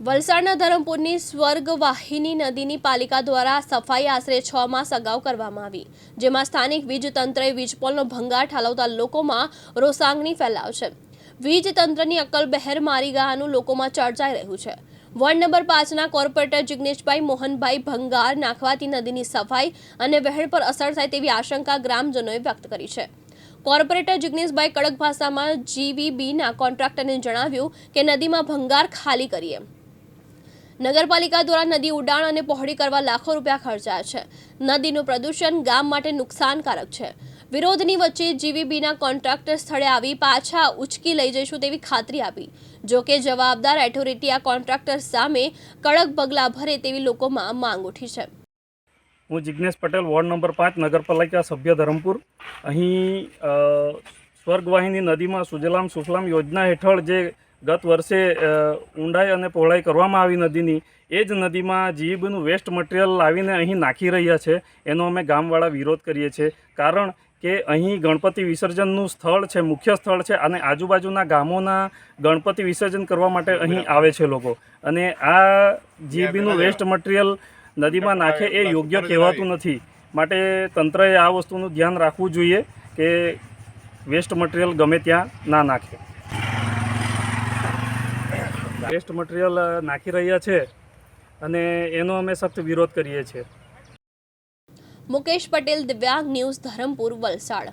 વલસાડના ધરમપુરની સ્વર્ગવાહિની નદીની પાલિકા દ્વારા સફાઈ આશરે છ માસ અગાઉ કરવામાં આવી, જેમાં સ્થાનિક વીજ તંત્રએ વીજપોલનો ભંગાર ઠાલવતા લોકોમાં રોસાંગણી ફેલાવ છે. વીજ અક્કલ બહેર મારી ગયાનું લોકોમાં ચર્ચાઈ રહ્યું છે. વોર્ડ નંબર પાંચના કોર્પોરેટર જિગ્નેશભાઈ મોહનભાઈ ભંગાર નાખવાથી નદીની સફાઈ અને વહેણ પર અસર થાય તેવી આશંકા ગ્રામજનોએ વ્યક્ત કરી છે. કોર્પોરેટર જિગ્નેશભાઈ કડક ભાષામાં જીવીબીના કોન્ટ્રાક્ટરને જણાવ્યું કે નદીમાં ભંગાર ખાલી કરીએ. નગરપાલિકા દ્વારા નદી ઉડાણ અને પહોળી કરવા લાખો રૂપિયા ખર્ચાયા છે. નદીનું પ્રદૂષણ ગામ માટે નુકસાનકારક છે. વિરોધની વચ્ચે જીવીબીના કોન્ટ્રાક્ટર સ્થળે આવી પાછા ઉચકી લઈ જઈશું તેવી ખાતરી આપી. જો કે જવાબદાર એથોરિટી આ કોન્ટ્રાક્ટર સામે કડક પગલાં ભરે તેવી લોકોમાં માંગ ઉઠી છે. હું જિજ્ઞેશ પટેલ, વોર્ડ નંબર પાંચ, નગરપાલિકા સભ્ય ધરમપુર. અહીં સ્વર્ગવાહિની નદીમાં સુજલામ સુફલામ યોજના હેઠળ જે ગત વર્ષે ઊંડાઈ અને પહોળાઈ કરવામાં આવી નદીની એ જ નદીમાં જીઈબીનું વેસ્ટ મટીરિયલ લાવીને અહીં નાખી રહ્યા છે. એનો અમે ગામવાળા વિરોધ કરીએ છીએ. કારણ કે અહીં ગણપતિ વિસર્જનનું સ્થળ છે મુખ્ય સ્થળ છે અને આજુબાજુના ગામોના ગણપતિ વિસર્જન કરવા માટે અહીં આવે છે લોકો. અને આ જીબીનું વેસ્ટ મટીરિયલ નદીમાં નાખે એ યોગ્ય કહેવાતું નથી. માટે તંત્રએ આ વસ્તુનું ધ્યાન રાખવું જોઈએ કે વેસ્ટ મટીરિયલ ગમે ત્યાં ના નાખે. વેસ્ટ મટીરિયલ નાખી રહ્યા છે અને એનો અમે સખ્ત વિરોધ કરીએ છીએ. મુકેશ પટેલ, દિવ્યાંગ ન્યૂઝ ધરમપુર, વલસાડ.